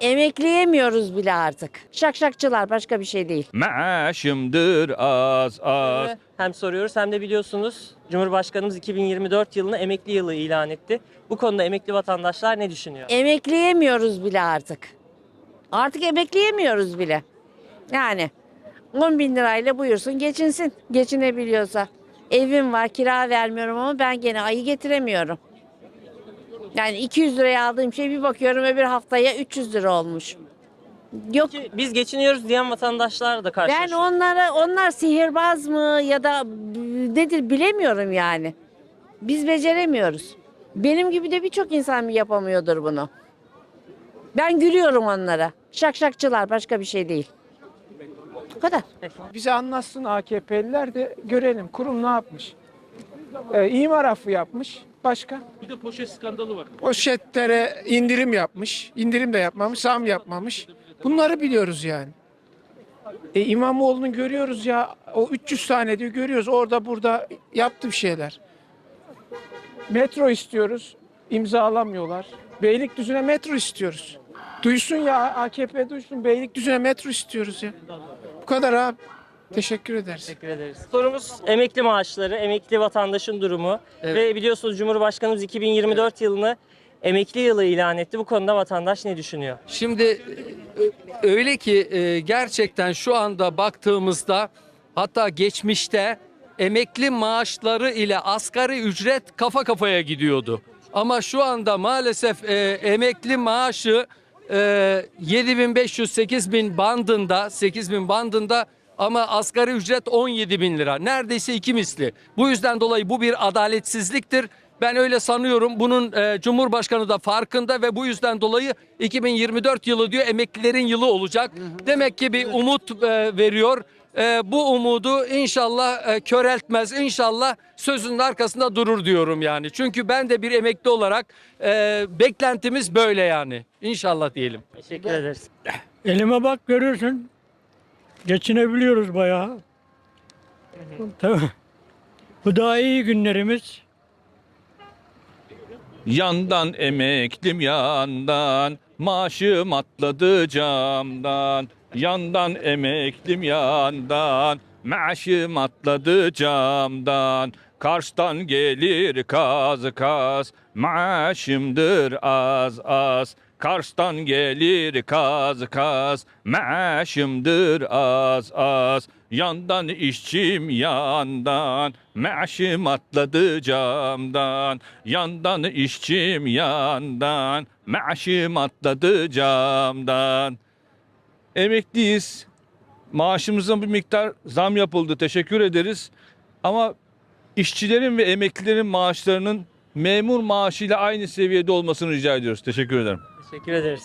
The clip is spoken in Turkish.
Emekleyemiyoruz bile artık. Şakşakçılar başka bir şey değil. Maaşımdır az az. Hem soruyoruz hem de biliyorsunuz Cumhurbaşkanımız 2024 yılını emekli yılı ilan etti. Bu konuda emekli vatandaşlar ne düşünüyor? Emekleyemiyoruz bile artık. Artık emekleyemiyoruz bile. Yani 10 bin lirayla buyursun geçinsin. Geçinebiliyorsa. Evim var kira vermiyorum ama ben gene ayı getiremiyorum. Yani 200 liraya aldığım şey bir bakıyorum öbür haftaya 300 lira olmuş. Yok Ki Biz geçiniyoruz diyen vatandaşlar da ben karşılaşıyor. onlara onlar sihirbaz mı ya da nedir bilemiyorum yani. Biz beceremiyoruz. Benim gibi de birçok insan yapamıyordur bunu. Ben gülüyorum onlara. Şakşakçılar başka bir şey değil. Bu kadar. Bize anlatsın AKP'liler de görelim kurum ne yapmış. Ee, imar affı yapmış. Başka? Bir de poşet skandalı var. Poşetlere indirim yapmış. indirim de yapmamış. Zam yapmamış. Bunları biliyoruz yani. E, İmamoğlu'nu görüyoruz ya. O 300 tane diyor görüyoruz. Orada burada yaptı bir şeyler. Metro istiyoruz. imzalamıyorlar. Beylikdüzü'ne metro istiyoruz. Duysun ya AKP duysun. Beylikdüzü'ne metro istiyoruz ya. Bu kadar abi. Teşekkür ederiz. Teşekkür ederiz. Sorumuz emekli maaşları, emekli vatandaşın durumu ve biliyorsunuz Cumhurbaşkanımız 2024 yılını emekli yılı ilan etti. Bu konuda vatandaş ne düşünüyor? Şimdi e, öyle ki e, gerçekten şu anda baktığımızda hatta geçmişte emekli maaşları ile asgari ücret kafa kafaya gidiyordu. Ama şu anda maalesef e, emekli maaşı e, 7500-8000 bandında 8000 bandında ama asgari ücret 17 bin lira. Neredeyse iki misli. Bu yüzden dolayı bu bir adaletsizliktir. Ben öyle sanıyorum. Bunun e, Cumhurbaşkanı da farkında ve bu yüzden dolayı 2024 yılı diyor emeklilerin yılı olacak. Demek ki bir umut e, veriyor. E, bu umudu inşallah e, köreltmez. İnşallah sözünün arkasında durur diyorum yani. Çünkü ben de bir emekli olarak e, beklentimiz böyle yani. İnşallah diyelim. Teşekkür ederiz. Elime bak görürsün. Geçinebiliyoruz bayağı. Tabii. Bu daha iyi günlerimiz. Yandan emeklim yandan, maaşım atladı camdan. Yandan emeklim yandan, maaşım atladı camdan. Kars'tan gelir kaz kaz, maaşımdır az az. Kars'tan gelir kaz kaz, maaşımdır az az. Yandan işçim yandan, maaşım atladı camdan. Yandan işçim yandan, maaşım atladı camdan. Emekliyiz. Maaşımıza bir miktar zam yapıldı. Teşekkür ederiz. Ama işçilerin ve emeklilerin maaşlarının memur maaşıyla aynı seviyede olmasını rica ediyoruz. Teşekkür ederim. Teşekkür ederiz.